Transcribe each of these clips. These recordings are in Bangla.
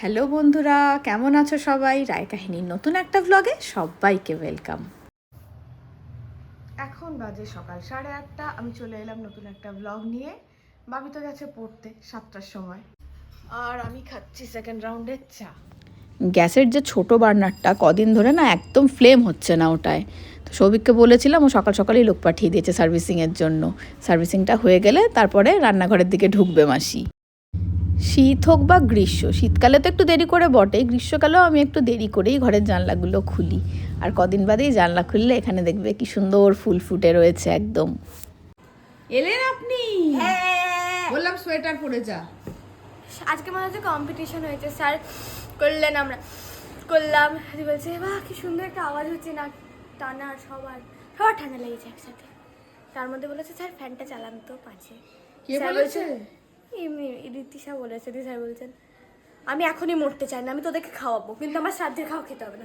হ্যালো বন্ধুরা কেমন আছো সবাই? রায় কাহিনীর নতুন একটা ব্লগে সবাইকে ওয়েলকাম এখন বাজে সকাল সাড়ে আটটা আমি চলে এলাম নতুন একটা ব্লগ নিয়ে। বাবি তো গেছে পড়তে সাতটার সময়। আর আমি খাচ্ছি সেকেন্ড রাউন্ডের চা। গ্যাসের যে ছোট বার্নারটা কদিন ধরে না একদম ফ্লেম হচ্ছে না ওটায়। তো সৌভিককে বলেছিলাম ও সকাল সকালেই লোক পাঠিয়ে দিয়েছে সার্ভিসিংয়ের জন্য। সার্ভিসিংটা হয়ে গেলে তারপরে রান্নাঘরের দিকে ঢুকবে মাসি। শীত হোক বা গ্রীষ্ম শীতকালে তো একটু দেরি করে বটে গ্রীষ্মকালেও আমি একটু দেরি করেই ঘরের জানলাগুলো খুলি। আর কদিন বাদেই জানলা খুললে এখানে দেখবে কি সুন্দর ফুল ফুটে রয়েছে একদম। এলেন আপনি? বললাম সোয়েটার পরে যা। আজকে মনে হচ্ছে কম্পিটিশন হয়েছে স্যার করলেন আমরা। করলাম বলছে বাহ কি সুন্দর একটা আওয়াজ হচ্ছে না টানা সবার। সবার ঠান্ডা লেগেছে একসাথে। তার মধ্যে বলেছে স্যার ফ্যানটা চালান তো পাঁচে। কে স্যার বলেছে? এমনি রীতিশা বলেছে স্যার বলছেন, আমি এখনই মরতে চাই না, আমি তোদেরকে খাওয়াবো, কিন্তু আমার শ্রাদ্ধের খাওয়া খেতে হবে না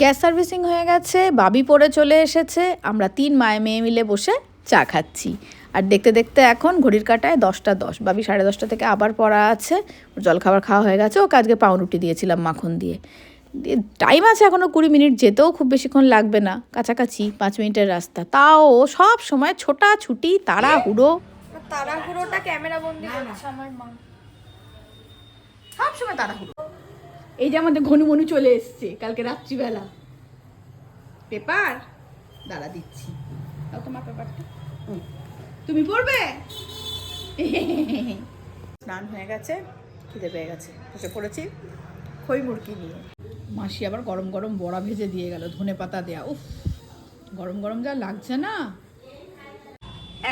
গ্যাস সার্ভিসিং হয়ে গেছে, বাবি পরে চলে এসেছে, আমরা তিন মায়ে মেয়ে মিলে বসে চা খাচ্ছি। আর দেখতে দেখতে এখন ঘড়ির কাটায় দশটা দশ, বাবি সাড়ে দশটা থেকে আবার পড়া আছে জলখাবার খাওয়া হয়ে গেছে, ওকে আজকে পাউরুটি দিয়েছিলাম মাখন দিয়ে। টাইম আছে এখনও কুড়ি মিনিট, যেতেও খুব বেশিক্ষণ লাগবে না, কাছাকাছি পাঁচ মিনিটের রাস্তা। তাও সব সময় ছোটা ছুটি তাড়া হুড়ো তাড়াহুড়োটা ক্যামেরা বন্দি করছে আমার মা। সব সময় তাড়াহুড়ো। এই যে আমাদের ঘনুমনু চলে এসছে কালকে রাত্রিবেলা। পেপার? দাঁড়া দিচ্ছি। দাও তোমার পেপারটা। হুম। তুমি পড়বে? স্নান হয়ে গেছে খিদে পেয়ে গেছে। বসে পড়েছি খই মুরগি নিয়ে। মাসি আবার গরম গরম বড়া ভেজে দিয়ে গেল ধনে পাতা দেয়া। উফ গরম গরম যা লাগছে না।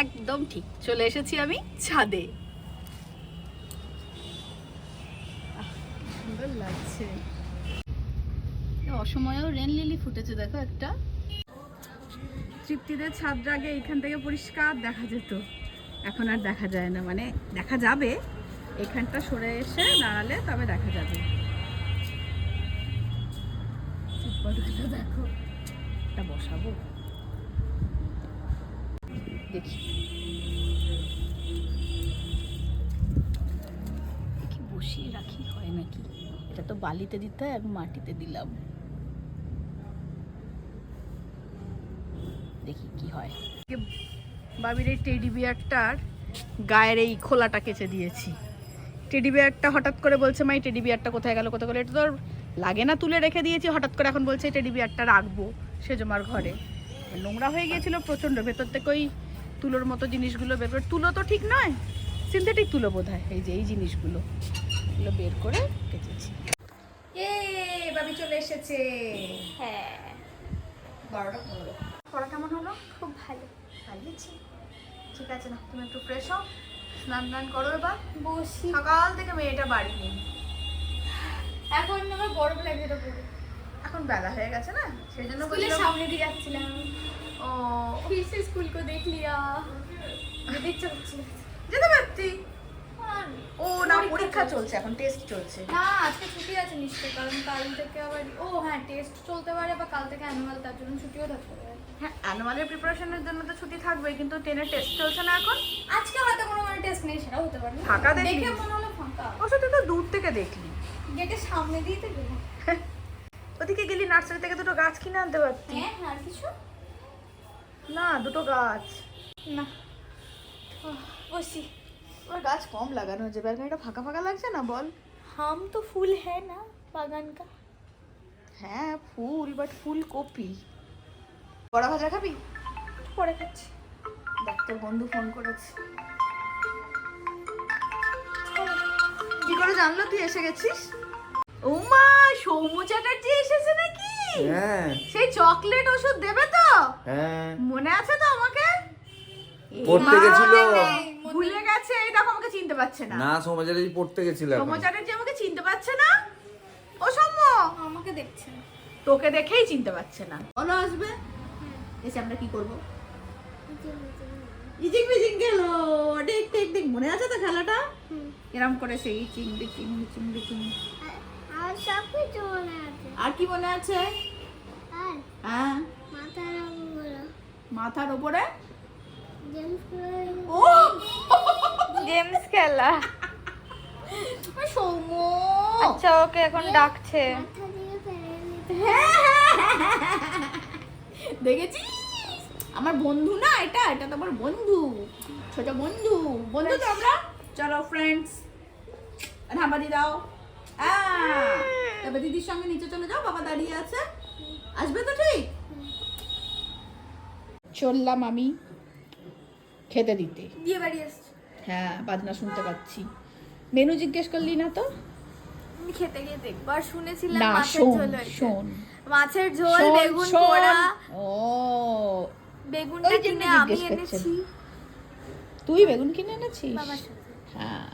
একদম ঠিক। চলে এসেছি আমি ছাদে। সুন্দর লাগছে। অসময়েও রেন লিলি ফুটেছে, দেখো একটা। তৃপ্তিদের ছাদটা আগে এখান থেকে পরিষ্কার দেখা যেত। এখন আর দেখা যায় না মানে দেখা যাবে। এখানটা সরে এসে দাঁড়ালে তবে দেখা যাবে। দেখো। এটা বসাবো। দেখি। দেখি বসিয়ে রাখি, হয় নাকি? এটা তো বালিতে দিতে হয়, আমি মাটিতে দিলাম। দেখি কি হয়। বাবির এই টেডি বিয়ারটার গায়ের এই খোলাটা কেচে দিয়েছি। টেডি বিয়ারটা হঠাৎ করে বলছে, মাই, টেডি বিয়ারটা কোথায় গেল, কোথায় গেলো? এটা তোর লাগে না, তুলে রেখে দিয়েছি, হঠাৎ করে এখন বলছে টেডি বিয়ারটা রাখব সেজমার ঘরে। নোংরা হয়ে গিয়েছিল, প্রচণ্ড। ভেতর থেকে ওই তুলোর মতো জিনিসগুলো বের করে তুলো তো ঠিক নয় সিনথেটিক তুলো বোধ হয় এই যে এই জিনিসগুলো এগুলো বের করে কেচেছি। এ বাবি চলে এসেছে। হ্যাঁ। বারোটা পনেরো পড়া কেমন হলো? খুব ভালো। ভালোছি ঠিক আছে না তুমি একটু ফ্রেশ হও স্নান টান করো এবার। বসি। সকাল থেকে মেয়েটা বাড়ি নেই। এখন আমার গরম লাগে এটা এখন বেলা হয়ে গেছে না? সেই জন্য স্কুলের সামনে দিয়ে যাচ্ছিলাম। ও। ফির সে স্কুল কো দেখ লিয়া। যেতে ইচ্ছা যেতে পারতি? হ্যাঁ। ও না পরীক্ষা চলছে। এখন টেস্ট চলছে। না আজকে ছুটি আছে নিশ্চয়ই কারণ কাল থেকে আবার ও হ্যাঁ টেস্ট চলতে পারে বা কাল থেকে অ্যানুয়াল তার জন্য ছুটিও থাকতে পারে। হ্যাঁ অ্যানুয়ালের প্রিপারেশনের জন্য তো ছুটি থাকবেই কিন্তু টেনের টেস্ট চলছে না এখন? আজকে হয়তো কোনো মানে টেস্ট নেই সেটাও হতে পারে। ফাঁকা দেখে মনে হলো ফাঁকা। ও সত্যি তো দূর থেকে দেখলি। গেটের সামনে দিয়ে তো গেলাম। ওদিকে গেলি নার্সারি থেকে দুটো গাছ কিনে আনতে পারতি। হ্যাঁ, হ্যাঁ, আর কিছু? না দুটো গাছ। না। বসি ওর গাছ কম লাগানো হয়েছে। ব্যালকনিটা ফাঁকা ফাঁকা লাগছে না বল? হাম তো ফুল হ্যাঁ না বাগান কা। হ্যাঁ ফুল বাট ফুল কপি। বড়া ভাজা খাবি? পরে খাচ্ছি। ডাক্তার বন্ধু ফোন করেছে। কি করে জানলো তুই এসে গেছিস? ও মা সৌম্য চ্যাটার্জি এসেছে নাকি? হ্যাঁ। সেই চকলেট ওষুধ দেবে তো? হ্যাঁ। মনে আছে তো আমাকে? পড়তে গেছিল। ভুলে গেছে এই দেখো আমাকে চিনতে পারছে না। না সমাজের পড়তে গেছিল সৌম্য চ্যাটার্জি আমাকে চিনতে পারছে না? ও সৌম্য! আমাকে দেখছেন তোকে দেখেই চিনতে পারছে না। বলো আসবে? এসে আমরা কি করব? ইচিং বিচিং গেল। দেখ দেখ দেখ মনে আছে তো খেলাটা? এরম করে সেই ইচিং বিচিং ইচিং বিচিং। আর সব কিছু মনে আছে। আর কি মনে আছে? আর হ্যাঁ। মাথার জেমস ও! গেমস খেলা। সৌম্য। আচ্ছা ওকে এখন ডাকছে। দিয়ে ফেলে নিতে দেখেছিস? আমার বন্ধু না এটা এটা তো আমার বন্ধু। ছোট বন্ধু। বন্ধু তো আমরা চলো ফ্রেন্ডস হামাদি দাও। আহ, তবে দিদির সঙ্গে নিচে চলে যাও বাবা দাঁড়িয়ে আছে। আসবে তো ঠিক? চললাম আমি খেতে দিতে। বিয়ে বাড়ি এসছে হ্যাঁ বাজনা শুনতে পাচ্ছি। মেনু জিজ্ঞেস করলি না তো? আমি খেতে গিয়ে দেখব। আর শুনেছিলাম মাছের ঝোল শোন। মাছের ঝোল বেগুন। পোড়া। ও বেগুনটা ওই কিনে আমি এনেছি। তুই বেগুন কিনে এনেছিস? হ্যাঁ।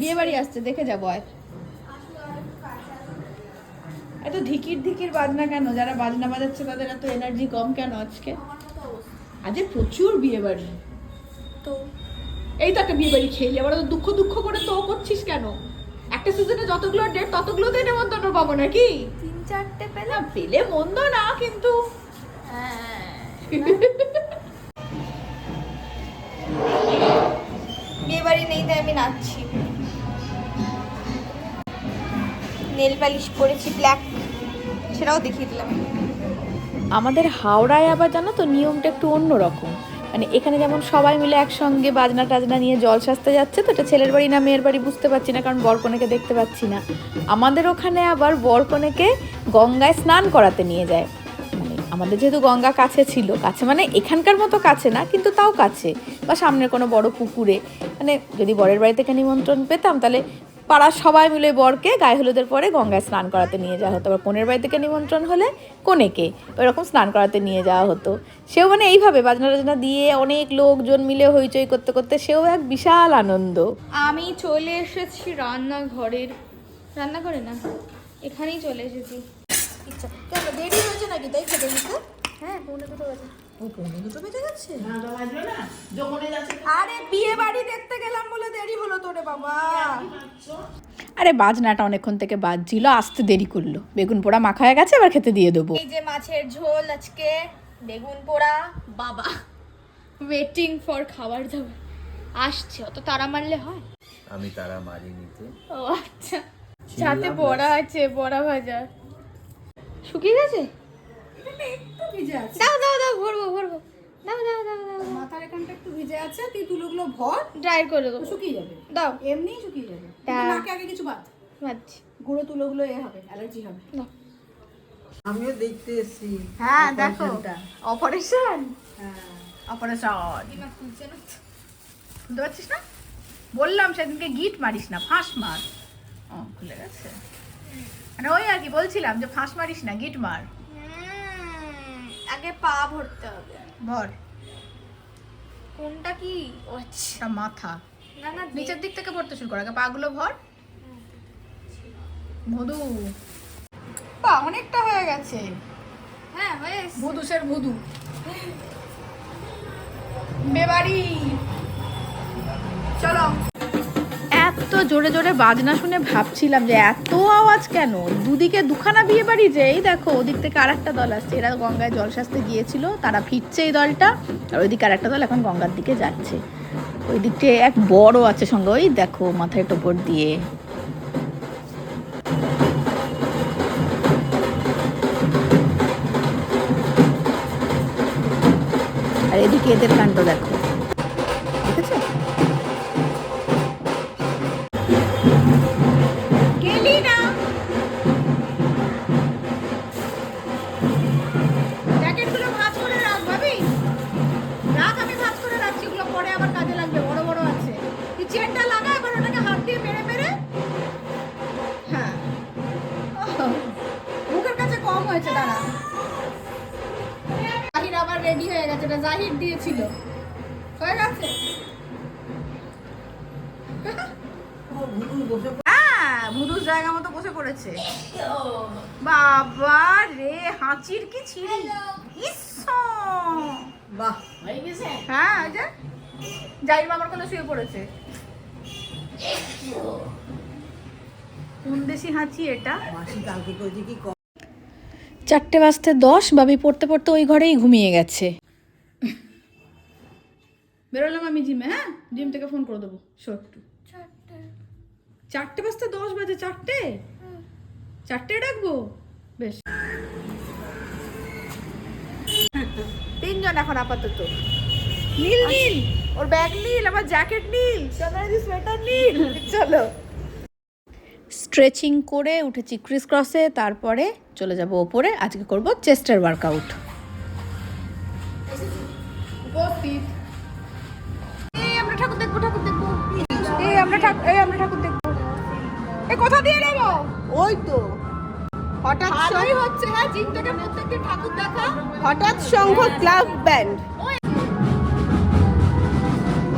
বিয়ে বাড়ি আসছে দেখে যাব আয় এত ধিকির ধিকির বাজনা কেন? যারা বাজনা বাজাচ্ছে তাদের এত এনার্জি কম কেন আজকে? আজকে প্রচুর বিয়ে বাড়ি। তো? এই তো একটা বিয়ে বাড়ি খেয়ে আবার তো দুঃখ দুঃখ করে তো করছিস কেন? একটা সিজনে যতগুলো ডেট ততগুলোতে নেমন্তন্ন পাবো নাকি? তিন চারটে পেলাম পেলে মন্দ না কিন্তু। হ্যাঁ। বিয়ে বাড়ি নেই তাই আমি নাচছি। নেল পালিশ করেছি ব্ল্যাক সেটাও দেখিয়ে দিলাম। আমাদের হাওড়ায় আবার জানো তো নিয়মটা একটু অন্যরকম। মানে এখানে যেমন সবাই মিলে একসঙ্গে বাজনা টাজনা নিয়ে জল সাজতে যাচ্ছে, তো এটা ছেলের বাড়ি না মেয়ের বাড়ি বুঝতে পারছি না, কারণ বরকনেকে দেখতে পাচ্ছি না। আমাদের ওখানে আবার বরকনেকে গঙ্গায় স্নান করাতে নিয়ে যায়। মানে আমাদের যেহেতু গঙ্গা কাছে ছিল, কাছে মানে এখানকার মতো কাছে না, কিন্তু তাও কাছে। বা সামনের কোনো বড় পুকুরে। মানে যদি বরের বাড়ি থেকে নিমন্ত্রণ পেতাম, তাহলে পাড়ার সবাই মিলে বরকে গায়ে হলুদের পরে গঙ্গায় স্নান করাতে নিয়ে যাওয়া হতো। আবার কনের বাড়ি থেকে নিমন্ত্রণ হলে কনেকে ওরকম স্নান করাতে নিয়ে যাওয়া হতো। সেও মানে এইভাবে বাজনা টাজনা দিয়ে অনেক লোকজন মিলে হইচই করতে করতে সেও এক বিশাল আনন্দ। আমি চলে এসেছি রান্নাঘরের। রান্নাঘরে না? এখানেই চলে এসেছি। ইচ্ছা। কেন দেরি হয়েছে নাকি তাই খেতে হ্যাঁ পৌনে দুটো বাজে। ও বেজে গেছে? আরে বিয়ে বাড়ি দেখতে গেলাম বলে দেরি হলো তোরে বাবা। আরে বাজনাটা অনেকক্ষণ থেকে বাজছিল আসতে দেরি করল। বেগুন পোড়া মাখা হয়ে গেছে এবার খেতে দিয়ে দেবো। এই যে মাছের ঝোল আজকে বেগুন পোড়া বাবা। ওয়েটিং ফর খাবার দাবার। আসছে অত তারা মারলে হয়? আমি তারা মারিনি তো। ও আচ্ছা। সাথে বড়া আছে বড়া ভাজা। শুকিয়ে গেছে? একটু ভিজে আছে। দাও দাও দাও ভরবো ভরবো। দাও দাও দাও দাও মাথার এখানটা একটু ভিজে আছে তুই তুলোগুলো ভর ড্রাই করে দেবো। শুকিয়ে যাবে। দাও। এমনিই শুকিয়ে যাবে। নাকে আগে কিছু বাদ। গুঁড়ো তুলোগুলো এ হবে অ্যালার্জি হবে। আমিও দেখতে এসেছি হ্যাঁ দেখো। অপারেশন হ্যাঁ। অপারেশন শুনতে পাচ্ছিস না? বললাম সেদিনকে গিট মারিস না ফাঁস মার। ও খুলে গেছে। মানে ওই আর কি বলছিলাম যে ফাঁস মারিস না গিট মার। আগে পা ভরতে হবে। ভর। কোনটা কি? আচ্ছা মাথা। না না নিচের দিক থেকে ভরতে শুরু কর। আগে পাগুলো ভর। মধু। পা অনেকটা হয়ে গেছে। হ্যাঁ হয়ে। ভুদুসের ভুদু বেবাড়ি। চলো। এত জোরে জোরে বাজনা শুনে ভাবছিলাম যে এত আওয়াজ কেন? দুদিকে দুখানা বিয়ে বাড়ি যে, এই দেখো, ওদিক থেকে আর একটা দল আসছে। এরা গঙ্গায় জল সাজতে গিয়েছিল, তারা ফিরছে এই দলটা, আর ওইদিকে আর একটা দল এখন গঙ্গার দিকে যাচ্ছে। ওই দিকটা এক বড় আছে সঙ্গে, ওই দেখো, মাথায় টোপর দিয়ে। আর এদিকে এদের কাণ্ড দেখো। পড়েছে বাবা রে হাঁচির কি ছিড়ি? বাহ হ্যাঁ ওই যে। জাহির মামার কোলে শুয়ে পড়েছে। কোন দেশি হাঁচি এটা? মাসি কালকে করেছি কি চারটে বাজতে দশ বাবি পড়তে পড়তে ওই ঘরেই ঘুমিয়ে গেছে। বেরোলাম আমি জিমে হ্যাঁ? জিম থেকে ফোন করে দেবো। শো একটু। চারটে বাজতে দশ বাজে চারটে। চারটে রাখব বেশ। তিনজন এখন আপাতত। নীল নীল। ওর ব্যাগ নীল আমার জ্যাকেট নীল চন্দ্রাদি সোয়েটার নীল চলো। স্ট্রেচিং করে উঠেছি ক্রিস ক্রসে তারপরে চলে যাব ওপরে। আজকে করব চেস্টের ওয়ার্কআউট আমরা ঠাকুর দেখব ঠাকুর দেখব। এই আমরা ঠাকুর এই আমরা ঠাকুর দেখব। এ কোথা দিয়ে নেব? ওই তো। হঠাৎ ভালোই হচ্ছে হ্যাঁ জিম থেকে প্রত্যেকদিন ঠাকুর দেখা। হঠাৎ সংঘ ক্লাব ব্যান্ড।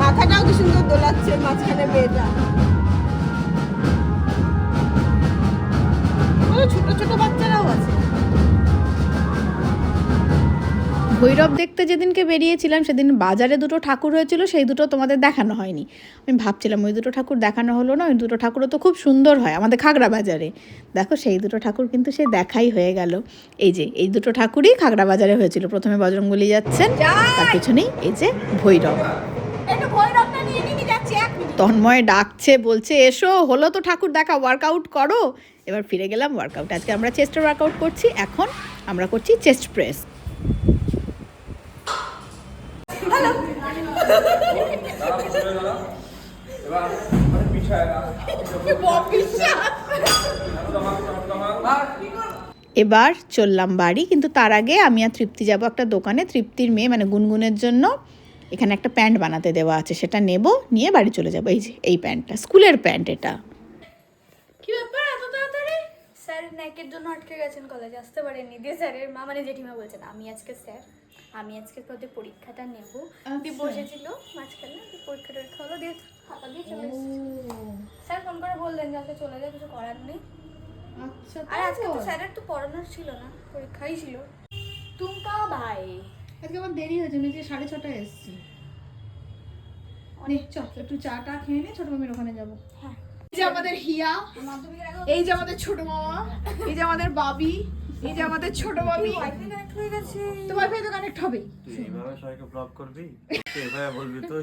মাথাটাও কি সুন্দর দোলাচ্ছে মাঝখানে মেয়েটা। ছোট ছোট বাচ্চারাও আছে। ভৈরব দেখতে যেদিনকে বেরিয়েছিলাম সেদিন বাজারে দুটো ঠাকুর হয়েছিল সেই দুটো তোমাদের দেখানো হয়নি। আমি ভাবছিলাম ওই দুটো ঠাকুর দেখানো হলো না ওই দুটো ঠাকুরও তো খুব সুন্দর হয় আমাদের খাগড়া বাজারে। দেখো সেই দুটো ঠাকুর কিন্তু সে দেখাই হয়ে গেল। এই যে এই দুটো ঠাকুরই খাগড়া বাজারে হয়েছিল। প্রথমে বজরঙ্গলি যাচ্ছেন তার পেছনেই এই যে ভৈরব। তন্ময় ডাকছে বলছে এসো হলো তো ঠাকুর দেখা ওয়ার্কআউট করো। এবার ফিরে গেলাম ওয়ার্কআউট আজকে আমরা চেস্টের ওয়ার্কআউট করছি এখন আমরা করছি চেস্ট প্রেস এবার চললাম বাড়ি, কিন্তু তার আগে আমি আর তৃপ্তি যাব একটা দোকানে। তৃপ্তির মেয়ে মানে গুনগুনের জন্য এখানে একটা প্যান্ট বানাতে দেওয়া আছে, সেটা নেব, নিয়ে বাড়ি চলে যাব। এই যে, এই প্যান্টটা, স্কুলের প্যান্ট এটা। কি ব্যাপার এত স্যার জন্য আটকে গেছেন কলেজে, আসতে পারেননি। দিয়ে স্যারের মা মানে জেঠিমা বলছেন, আমি আজকে স্যার। আমি আজকে তোদের পরীক্ষাটা নেব। দিয়ে বসেছিল মাঝখানে পরীক্ষা টরীক্ষা হলো দিয়ে খাতা দিয়ে চলে। স্যার ফোন করে বললেন যে আজকে চলে যায় কিছু করার নেই। আচ্ছা আর আজকে তো স্যারের তো পড়ানোর ছিল না পরীক্ষাই ছিল। টুমকা ভাই আজকে আমার দেরি হয়েছে আমি যে সাড়ে ছটায় এসেছি। চ একটু চা টা খেয়ে নে ছোট মামির ওখানে যাব। হ্যাঁ। এই যে আমাদের হিয়া এই যে আমাদের ছোট মামা এই যে আমাদের বাবি এই যে আমাদের ছোট কানেক্ট হয়ে গেছে। তো কানেক্ট হবেই। তুই এইভাবে সবাইকে ব্লক করবি? তুই এভাবে বলবি তো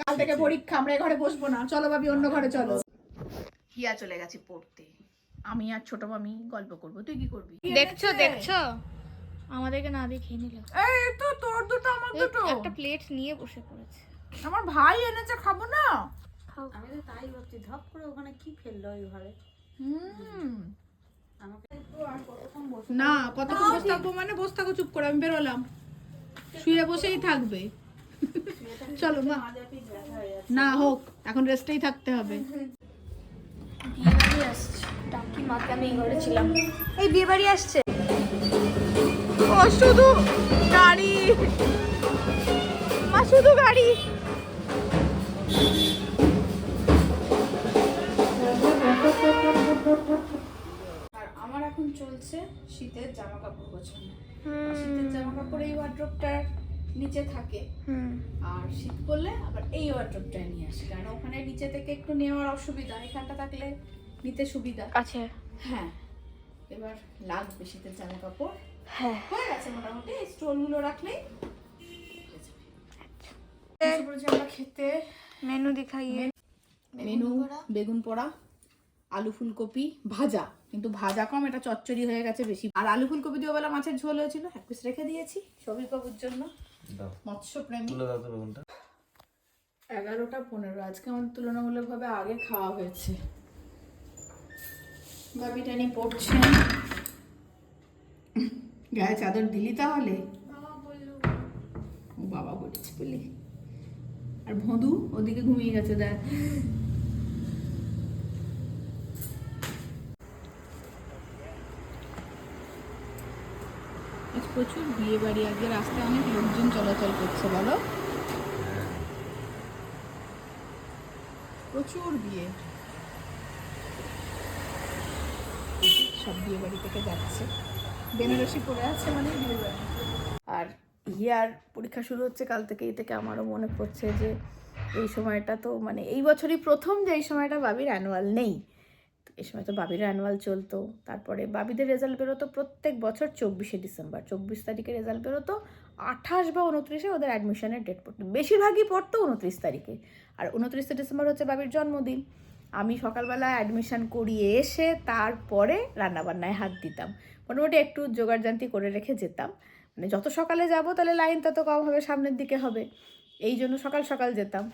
কাল থেকে পরীক্ষা আমরা ঘরে বসবো না। চলো ভাবি অন্য ঘরে চলো। হিয়া চলে গেছে পড়তে। আমি আর ছোট মামি গল্প করব। তুই কি করবি? দেখছ দেখছ? আমাদেরকে না দিয়ে খেয়ে নিল। এই তো তোর দুটো আমার দুটো। একটা প্লেট নিয়ে বসে পড়েছে। আমার ভাই এনেছে খাব না? আমি তো তাই ভাবছি ধপ করে ওখানে কি ফেলল ওই ঘরে? হুম। না কতক্ষণ বসে থাকব মানে বসে থাকো চুপ করে আমি বেরোলাম। শুয়ে বসেই থাকবে। চলো মা। না হোক এখন রেস্টেই থাকতে হবে। বিয়ে বাড়ি আসছে মাকে আমি এই ঘরে ছিলাম। এই বিয়ে বাড়ি আসছে। ও শুধু গাড়ি। মা শুধু গাড়ি। চলছে শীতের জামা কাপড় গোছানো শীতের জামা কাপড় এই ওয়ার্ড্রপটার নিচে থাকে। আর শীত পড়লে আবার এই ওয়ার্ড্রপটায় নিয়ে আসে কারণ ওখানে নিচে থেকে একটু নেওয়ার অসুবিধা এখানটা থাকলে নিতে সুবিধা। আছে হ্যাঁ এবার লাগবে শীতের জামা কাপড় হ্যাঁ। হয়ে গেছে মোটামুটি স্টোনগুলো রাখলেই আমরা খেতে মেনু দেখাইয়ে মেনু বেগুন পোড়া আলু ফুলকপি ভাজা। কিন্তু ভাজা কম এটা চচ্চড়ি হয়ে গেছে বেশি। আর আলু ফুলকপি দিয়ে বেলা মাছের ঝোল হয়েছিল এক পিস রেখে দিয়েছি সবই বাবুর জন্য। মৎস্য প্রেমী এগারোটা পনেরো আজকে আমাদের তুলনামূলকভাবে আগে খাওয়া হয়েছে। বাবিটানি পড়ছে। গায়ে চাদর দিলি তাহলে? ও বাবা বলেছে বলি। আর ভদু ওদিকে ঘুমিয়ে গেছে দেখ। আজ প্রচুর বিয়ে বাড়ি, আজকে রাস্তায় অনেক লোকজন চলাচল করছে, বলো। প্রচুর বিয়ে। সব বিয়ে বাড়ি থেকে যাচ্ছে। বেনারসি পরে আছে মানে বিয়ে বাড়ি। আর ইয়ার পরীক্ষা শুরু হচ্ছে কাল থেকে এই থেকে আমারও মনে পড়ছে যে এই সময়টা তো মানে এই বছরই প্রথম যে এই সময়টা বাবির অ্যানুয়াল নেই। এই সময় তো বাবির অ্যানুয়াল চলতো। তারপরে বাবিদের রেজাল্ট বেরোতো প্রত্যেক বছর চব্বিশে ডিসেম্বর। চব্বিশ তারিখে রেজাল্ট বেরোতো আঠাশ বা উনত্রিশে ওদের অ্যাডমিশনের ডেট পড়তো। বেশিরভাগই পড়তো উনত্রিশ তারিখে। আর উনত্রিশে ডিসেম্বর হচ্ছে বাবির জন্মদিন। আমি সকালবেলা অ্যাডমিশন করিয়ে এসে তারপরে রান্নাবান্নায় হাত দিতাম। মোটামুটি একটু জোগাড়জান্তি করে রেখে যেতাম। মানে যত সকালে যাব তাহলে লাইন তত কম হবে, সামনের দিকে হবে। এই জন্য সকাল সকাল যেতাম।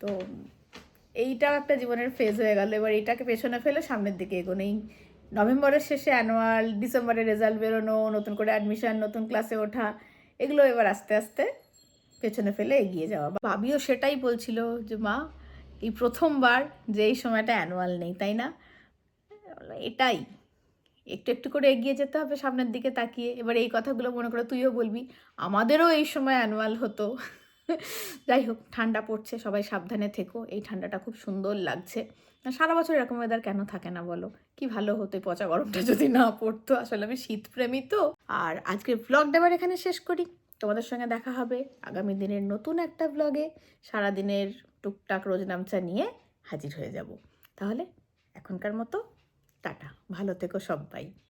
তো এইটাও একটা জীবনের ফেজ হয়ে গেল। এবার এটাকে পেছনে ফেলে সামনের দিকে এগোনো। এই নভেম্বরের শেষে অ্যানুয়াল ডিসেম্বরে রেজাল্ট বেরোনো, নতুন করে অ্যাডমিশান নতুন ক্লাসে ওঠা, এগুলো এবার আস্তে আস্তে পেছনে ফেলে এগিয়ে যাওয়া। ভাবিও সেটাই বলছিল যে, মা, এই প্রথমবার যে এই সময়টা অ্যানুয়াল নেই, তাই না? এটাই। একটু একটু করে এগিয়ে যেতে হবে সামনের দিকে তাকিয়ে। এবার এই কথাগুলো মনে করে তুইও বলবি, আমাদেরও এই সময় অ্যানুয়াল হতো। যাই হোক, ঠান্ডা পড়ছে, সবাই সাবধানে থেকো। এই ঠান্ডাটা খুব সুন্দর লাগছে। সারা বছর এরকম ওয়েদার কেন থাকে না বলো? কি ভালো হতো পচা গরমটা যদি না পড়তো, আসলে আমি শীতপ্রেমী তো। আর আজকের ব্লগটা এবার এখানে শেষ করি। তোমাদের সঙ্গে দেখা হবে আগামী দিনের নতুন একটা ব্লগে সারাদিনের টুকটাক রোজনামচা নিয়ে হাজির হয়ে যাব। তাহলে এখনকার মতো, টাটা। ভালো থেকো সবাই।